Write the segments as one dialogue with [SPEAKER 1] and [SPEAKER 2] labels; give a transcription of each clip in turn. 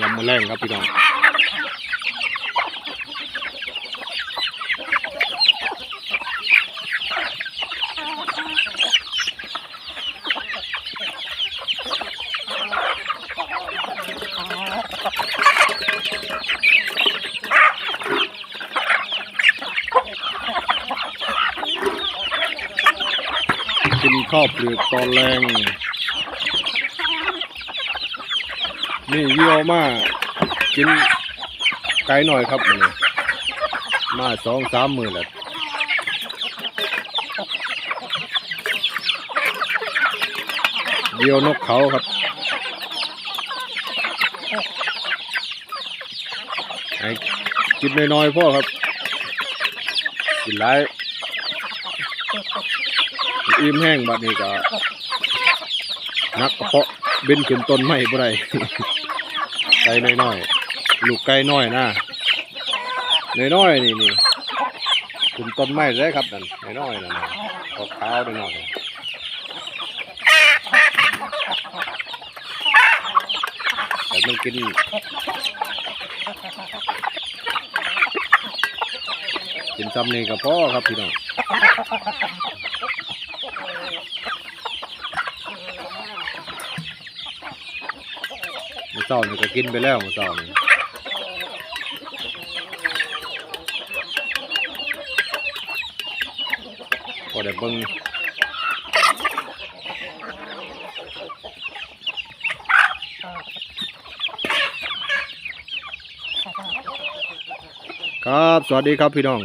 [SPEAKER 1] ยำมาแรงครับพี่น้อง ข้าวเปลือกตอนแรง นี่เยี่ยวมากินไกลหน่อยครับมันมาสองสามมือแล้วเยี่ยวนกเขาครับไอ้กินน้อยๆพ่อครับกินหลาย อิ่มแห้งบัดนี้ก็นักกระเพาะเบนขึ้นต้นไม้บ่ได้ไก่น้อยๆลูกไก่น้อยนะน้อยๆนี่นี่ขึ้นต้นไม้ได้ครับนั่นน้อยๆนั่นนะขาวขาวน้อยๆแต่มันกินกินซ้ำนี่ก็พอครับพี่น้อง มื้อเช้านี่ก็กินไปแล้วมื้อเช้านี่พอได้เบิ่งครับ สวัสดีครับพี่น้อง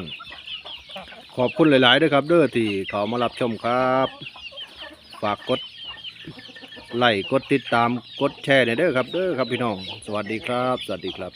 [SPEAKER 1] ขอบคุณหลาย ๆ ด้วยครับ เด้อที่เขามารับชมครับ ฝากกด ไลค์กดติดตามกดแชร์หน่อยเด้อครับเด้อครับพี่น้อง สวัสดีครับ สวัสดีครับ